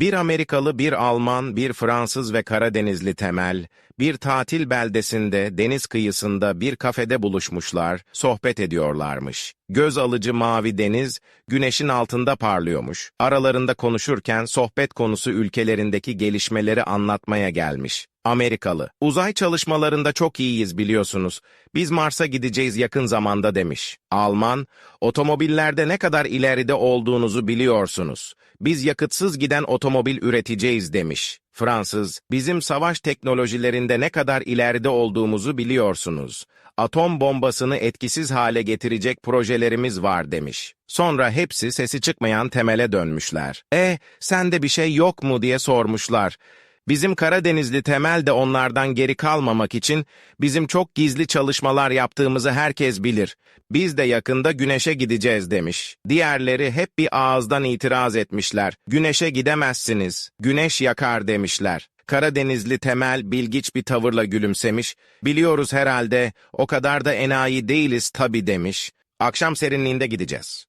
Bir Amerikalı, bir Alman, bir Fransız ve Karadenizli Temel, bir tatil beldesinde, deniz kıyısında bir kafede buluşmuşlar, sohbet ediyorlarmış. Göz alıcı mavi deniz, güneşin altında parlıyormuş. Aralarında konuşurken sohbet konusu ülkelerindeki gelişmeleri anlatmaya gelmiş. Amerikalı, uzay çalışmalarında çok iyiyiz biliyorsunuz. Biz Mars'a gideceğiz yakın zamanda demiş. Alman, otomobillerde ne kadar ileride olduğunuzu biliyorsunuz. Biz yakıtsız giden otomobil üreteceğiz demiş. Fransız, bizim savaş teknolojilerinde ne kadar ileride olduğumuzu biliyorsunuz. Atom bombasını etkisiz hale getirecek projelerimiz var demiş. Sonra hepsi sesi çıkmayan temele dönmüşler. E, sende bir şey yok mu diye sormuşlar. Bizim Karadenizli Temel de onlardan geri kalmamak için bizim çok gizli çalışmalar yaptığımızı herkes bilir. Biz de yakında güneşe gideceğiz demiş. Diğerleri hep bir ağızdan itiraz etmişler. Güneşe gidemezsiniz, güneş yakar demişler. Karadenizli Temel bilgiç bir tavırla gülümsemiş. Biliyoruz herhalde, o kadar da enayi değiliz tabii demiş. Akşam serinliğinde gideceğiz.